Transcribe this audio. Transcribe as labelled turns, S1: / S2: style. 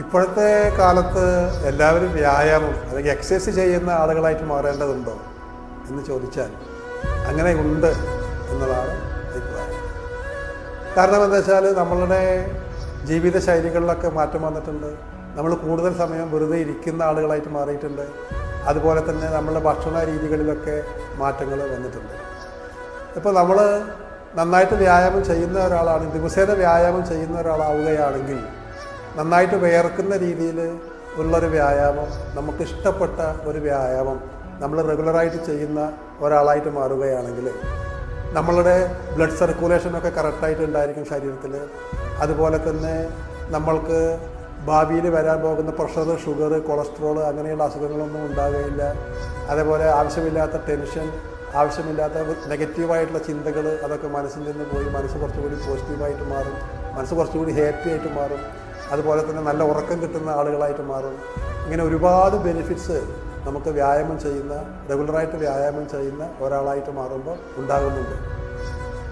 S1: ഇപ്പോഴത്തെ കാലത്ത് എല്ലാവരും വ്യായാമം അല്ലെങ്കിൽ എക്സസൈസ് ചെയ്യുന്ന ആളുകളായിട്ട് മാറേണ്ടതുണ്ടോ എന്ന് ചോദിച്ചാൽ അങ്ങനെ ഉണ്ട് എന്നുള്ളതാണ് അഭിപ്രായം. കാരണം എന്താ വെച്ചാൽ നമ്മളുടെ ജീവിത ശൈലികളിലൊക്കെ മാറ്റം വന്നിട്ടുണ്ട്. നമ്മൾ കൂടുതൽ സമയം വെറുതെ ഇരിക്കുന്ന ആളുകളായിട്ട് മാറിയിട്ടുണ്ട്. അതുപോലെ തന്നെ നമ്മളുടെ ഭക്ഷണ രീതികളിലൊക്കെ മാറ്റങ്ങൾ വന്നിട്ടുണ്ട്. ഇപ്പോൾ നമ്മൾ നന്നായിട്ട് വ്യായാമം ചെയ്യുന്ന ഒരാളാണ് ദിവസേന വ്യായാമം ചെയ്യുന്ന ഒരാളാവുകയാണെങ്കിൽ നന്നായിട്ട് വിയർക്കുന്ന രീതിയിൽ ഉള്ളൊരു വ്യായാമം നമുക്ക് ഇഷ്ടപ്പെട്ട ഒരു വ്യായാമം നമ്മൾ റെഗുലറായിട്ട് ചെയ്യുന്ന ഒരാളായിട്ട് മാറുകയാണെങ്കിൽ നമ്മളുടെ ബ്ലഡ് സർക്കുലേഷനൊക്കെ കറക്റ്റായിട്ട് ഉണ്ടായിരിക്കും ശരീരത്തിൽ. അതുപോലെ തന്നെ നമ്മൾക്ക് ഭാവിയിൽ വരാൻ പോകുന്ന പ്രഷർ ഷുഗർ കൊളസ്ട്രോൾ അങ്ങനെയുള്ള അസുഖങ്ങളൊന്നും ഉണ്ടാകുകയില്ല അതേപോലെ ആവശ്യമില്ലാത്ത ടെൻഷൻ ആവശ്യമില്ലാത്ത നെഗറ്റീവായിട്ടുള്ള ചിന്തകൾ അതൊക്കെ മനസ്സിൽ നിന്ന് പോയി മനസ്സ് കുറച്ചുകൂടി പോസിറ്റീവായിട്ട് മാറും. മനസ്സ് കുറച്ചുകൂടി ഹാപ്പി ആയിട്ട് മാറും. അതുപോലെ തന്നെ നല്ല ഉറക്കം കിട്ടുന്ന ആളുകളായിട്ട് മാറും. ഇങ്ങനെ ഒരുപാട് ബെനിഫിറ്റ്സ് നമുക്ക് വ്യായാമം ചെയ്യുന്ന റെഗുലറായിട്ട് വ്യായാമം ചെയ്യുന്ന ഒരാളായിട്ട് മാറുമ്പോൾ ഉണ്ടാകുന്നുണ്ട്.